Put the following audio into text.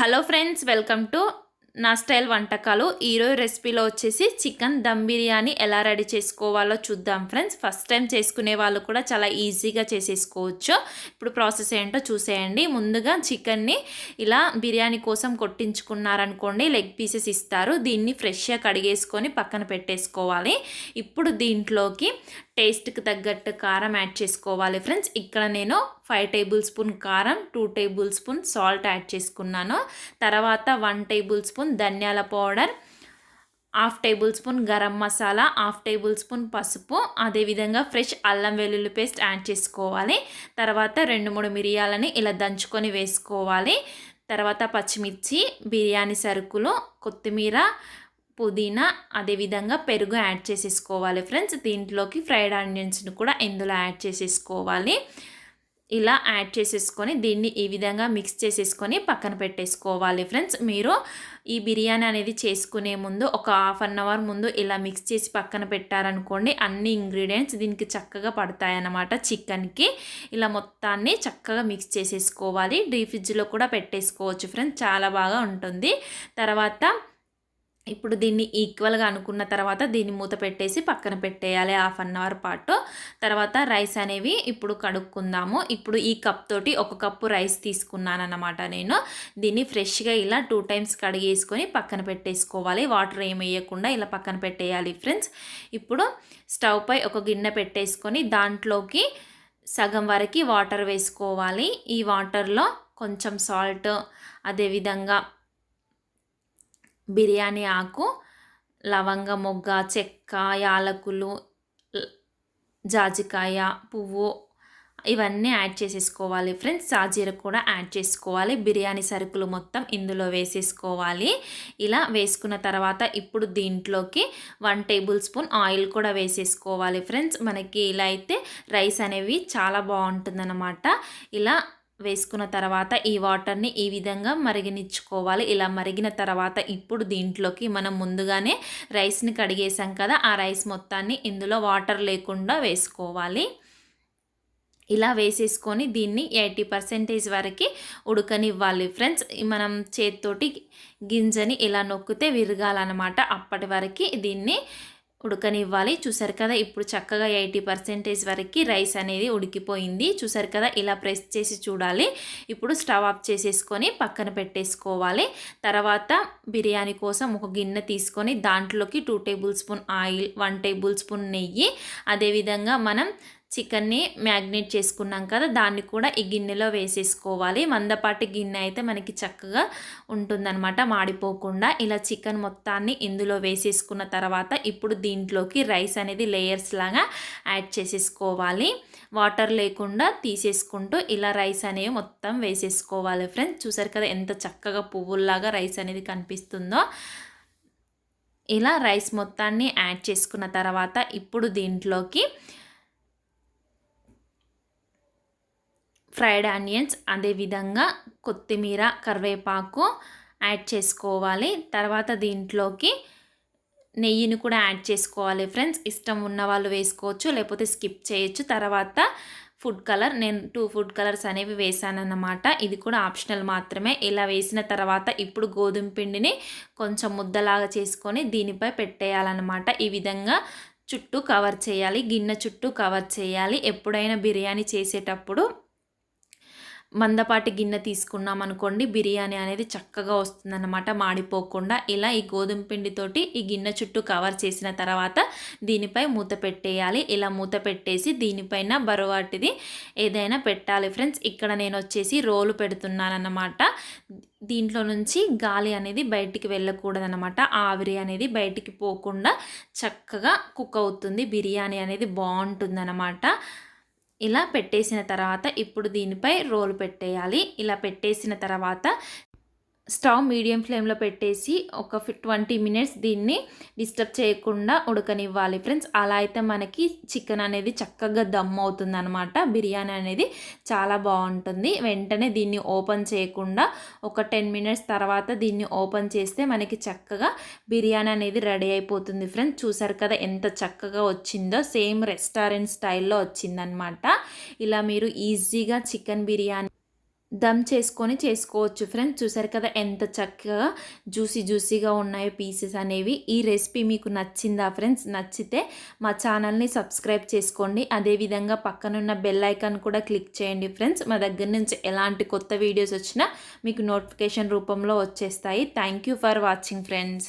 Hello friends welcome to నా style వంటకాలు. ఈరోజు రెసిపీలో వచ్చేసి చికెన్ దమ్ బిర్యానీ ఎలా రెడీ చేసుకోవాలో చూద్దాం ఫ్రెండ్స్. ఫస్ట్ టైం చేసుకునే వాళ్ళు కూడా చాలా ఈజీగా చేసేసుకోవచ్చు. ఇప్పుడు ప్రాసెస్ ఏంటో చూసేయండి. ముందుగా చికెన్ని ఇలా బిర్యానీ కోసం కొట్టించుకున్నారనుకోండి లెగ్ పీసెస్ ఇస్తారు. దీన్ని ఫ్రెష్గా కడిగేసుకొని పక్కన పెట్టేసుకోవాలి. ఇప్పుడు దీంట్లోకి టేస్ట్కి తగ్గట్టు కారం యాడ్ చేసుకోవాలి ఫ్రెండ్స్. ఇక్కడ నేను ఫైవ్ టేబుల్ స్పూన్ కారం two tablespoon salt add చేసుకున్నాను. తర్వాత వన్ టేబుల్ స్పూన్ ధనియాల powder half tablespoon garam masala half tablespoon పసుపు. అదేవిధంగా ఫ్రెష్ అల్లం వెల్లుల్లి పేస్ట్ యాడ్ చేసుకోవాలి. తర్వాత రెండు మూడు మిరియాలని ఇలా దంచుకొని వేసుకోవాలి. తర్వాత పచ్చిమిర్చి బిర్యానీ సరుకులు కొత్తిమీర పుదీనా అదేవిధంగా పెరుగు యాడ్ చేసేసుకోవాలి ఫ్రెండ్స్. దీంట్లోకి ఫ్రైడ్ ఆనియన్స్ని కూడా ఇందులో యాడ్ చేసేసుకోవాలి. ఇలా యాడ్ చేసేసుకొని దీన్ని ఈ విధంగా మిక్స్ చేసేసుకొని పక్కన పెట్టేసుకోవాలి ఫ్రెండ్స్. మీరు ఈ బిర్యానీ అనేది చేసుకునే ముందు ఒక హాఫ్ అన్ అవర్ ముందు ఇలా మిక్స్ చేసి పక్కన పెట్టారనుకోండి అన్ని ఇంగ్రీడియంట్స్ దీనికి చక్కగా పడతాయన్నమాట చికెన్కి. ఇలా మొత్తాన్ని చక్కగా మిక్స్ చేసేసుకోవాలి. డీ ఫ్రిడ్జ్లో కూడా పెట్టేసుకోవచ్చు ఫ్రెండ్స్. చాలా బాగా ఉంటుంది. తర్వాత ఇప్పుడు దీన్ని ఈక్వల్గా అనుకున్న తర్వాత దీన్ని మూత పెట్టేసి పక్కన పెట్టేయాలి హాఫ్ అన్ అవర్ పాటు. తర్వాత రైస్ అనేవి ఇప్పుడు కడుక్కుందాము. ఇప్పుడు ఈ కప్ తోటి ఒక కప్పు రైస్ తీసుకున్నాను అన్నమాట నేను. దీన్ని ఫ్రెష్గా ఇలా టూ టైమ్స్ కడిగేసుకొని పక్కన పెట్టేసుకోవాలి. వాటర్ ఏం వేయకుండా ఇలా పక్కన పెట్టేయాలి ఫ్రెండ్స్ ఇప్పుడు స్టవ్ పై ఒక గిన్నె పెట్టేసుకొని దాంట్లోకి సగం వరకు వాటర్ వేసుకోవాలి. ఈ వాటర్లో కొంచెం సాల్ట్ అదేవిధంగా బిర్యానీ ఆకు లవంగ మొగ్గ చెక్క యాలకులు జాజికాయ పువ్వు ఇవన్నీ యాడ్ చేసేసుకోవాలి. ఫ్రెండ్స్ సాజీర కూడా యాడ్ చేసుకోవాలి. బిర్యానీ సరుకులు మొత్తం ఇందులో వేసేసుకోవాలి. ఇలా వేసుకున్న తర్వాత ఇప్పుడు దీంట్లోకి వన్ టేబుల్ స్పూన్ ఆయిల్ కూడా వేసేసుకోవాలి. ఫ్రెండ్స్ మనకి ఇలా అయితే రైస్ అనేవి చాలా బాగుంటుందన్నమాట. ఇలా వేసుకున్న తర్వాత ఈ వాటర్ని ఈ విధంగా మరిగినిచ్చుకోవాలి. ఇలా మరిగిన తర్వాత ఇప్పుడు దీంట్లోకి మనం ముందుగానే రైస్ని కడిగేసాం కదా ఆ రైస్ మొత్తాన్ని ఇందులో వాటర్ లేకుండా వేసుకోవాలి. ఇలా వేసేసుకొని దీన్ని ఎయిటీ పర్సెంటేజ్ వరకు ఉడకనివ్వాలి ఫ్రెండ్స్. మనం చేతితోటి గింజని ఇలా నొక్కితే విరగాలన్నమాట. అప్పటి వరకు దీన్ని ఉడకనివ్వాలి. చూసారు కదా ఇప్పుడు చక్కగా ఎయిటీ పర్సెంటేజ్ వరకు రైస్ అనేది ఉడికిపోయింది. చూసారు కదా ఇలా ప్రెస్ చేసి చూడాలి. ఇప్పుడు స్టవ్ ఆఫ్ చేసేసుకొని పక్కన పెట్టేసుకోవాలి. తర్వాత బిర్యానీ కోసం ఒక గిన్నె తీసుకొని దాంట్లోకి two tablespoon oil one tablespoon నెయ్యి. అదేవిధంగా మనం చికెన్ని మ్యాగ్నేట్ చేసుకున్నాం కదా దాన్ని కూడా ఈ గిన్నెలో వేసేసుకోవాలి. మందపాటి గిన్నె అయితే మనకి చక్కగా ఉంటుందన్నమాట మాడిపోకుండా. ఇలా చికెన్ మొత్తాన్ని ఇందులో వేసేసుకున్న తర్వాత ఇప్పుడు దీంట్లోకి రైస్ అనేది లేయర్స్ లాగా యాడ్ చేసేసుకోవాలి. వాటర్ లేకుండా తీసేసుకుంటూ ఇలా రైస్ అనేవి మొత్తం వేసేసుకోవాలి ఫ్రెండ్స్. చూసారు కదా ఎంత చక్కగా పువ్వుల్లాగా రైస్ అనేది కనిపిస్తుందో. ఇలా రైస్ మొత్తాన్ని యాడ్ చేసుకున్న తర్వాత ఇప్పుడు దీంట్లోకి ఫ్రైడ్ ఆనియన్స్ అదేవిధంగా కొత్తిమీర కరివేపాకు యాడ్ చేసుకోవాలి. తర్వాత దీంట్లోకి నెయ్యిని కూడా యాడ్ చేసుకోవాలి ఫ్రెండ్స్. ఇష్టం ఉన్న వాళ్ళు వేసుకోవచ్చు లేకపోతే స్కిప్ చేయొచ్చు. తర్వాత ఫుడ్ కలర్ నేను టూ ఫుడ్ కలర్స్ అనేవి వేసానన్నమాట. ఇది కూడా ఆప్షనల్ మాత్రమే. ఇలా వేసిన తర్వాత ఇప్పుడు గోధుమ పిండిని కొంచెం ముద్దలాగా చేసుకొని దీనిపై పెట్టేయాలన్నమాట. ఈ విధంగా చుట్టూ కవర్ చేయాలి గిన్నె చుట్టూ కవర్ చేయాలి. ఎప్పుడైనా బిర్యానీ చేసేటప్పుడు మందపాటి గిన్నె తీసుకున్నాం అనుకోండి బిర్యానీ అనేది చక్కగా వస్తుందన్నమాట. మాడిపోకుండా ఇలా ఈ గోధుమ పిండితోటి ఈ గిన్నె చుట్టూ కవర్ చేసిన తర్వాత దీనిపై మూత పెట్టేయాలి. ఇలా మూత పెట్టేసి దీనిపైన బరువాటిది ఏదైనా పెట్టాలి ఫ్రెండ్స్. ఇక్కడ నేను వచ్చేసి రోలు పెడుతున్నానన్నమాట. దీంట్లో నుంచి గాలి అనేది బయటికి వెళ్ళకూడదనమాట ఆవిరి అనేది బయటికి పోకుండా చక్కగా కుక్ అవుతుంది. బిర్యానీ అనేది బాగుంటుందన్నమాట. ఇలా పెట్టేసిన తర్వాత ఇప్పుడు దీనిపై రోల్ పెట్టేయాలి. ఇలా పెట్టేసిన తర్వాత స్టవ్ మీడియం ఫ్లేమ్లో పెట్టేసి ఒక ట్వంటీ మినిట్స్ దీన్ని డిస్టర్బ్ చేయకుండా ఉడకనివ్వాలి. ఫ్రెండ్స్ అలా అయితే మనకి చికెన్ అనేది చక్కగా దమ్ అవుతుంది అనమాట బిర్యానీ అనేది చాలా బాగుంటుంది. వెంటనే దీన్ని ఓపెన్ చేయకుండా ఒక టెన్ మినిట్స్ తర్వాత దీన్ని ఓపెన్ చేస్తే మనకి చక్కగా బిర్యానీ అనేది రెడీ అయిపోతుంది. ఫ్రెండ్స్ చూసారు కదా ఎంత చక్కగా వచ్చిందో? సేమ్ రెస్టారెంట్ స్టైల్లో వచ్చిందనమాట ఇలా మీరు ఈజీగా చికెన్ బిర్యానీ దమ్ చేసుకొని చేసుకోవచ్చు. ఫ్రెండ్స్ చూసారు కదా ఎంత చక్కగా జ్యూసీ జ్యూసీగా ఉన్నాయో పీసెస్ అనేవి. ఈ రెసిపీ మీకు నచ్చిందా ఫ్రెండ్స్ నచ్చితే మా ఛానల్ని సబ్స్క్రైబ్ చేసుకోండి. అదేవిధంగా పక్కనున్న బెల్ ఐకాన్ కూడా క్లిక్ చేయండి ఫ్రెండ్స్ మా దగ్గర నుంచి ఎలాంటి కొత్త వీడియోస్ వచ్చినా మీకు నోటిఫికేషన్ రూపంలో వచ్చేస్తాయి. Thank you for watching friends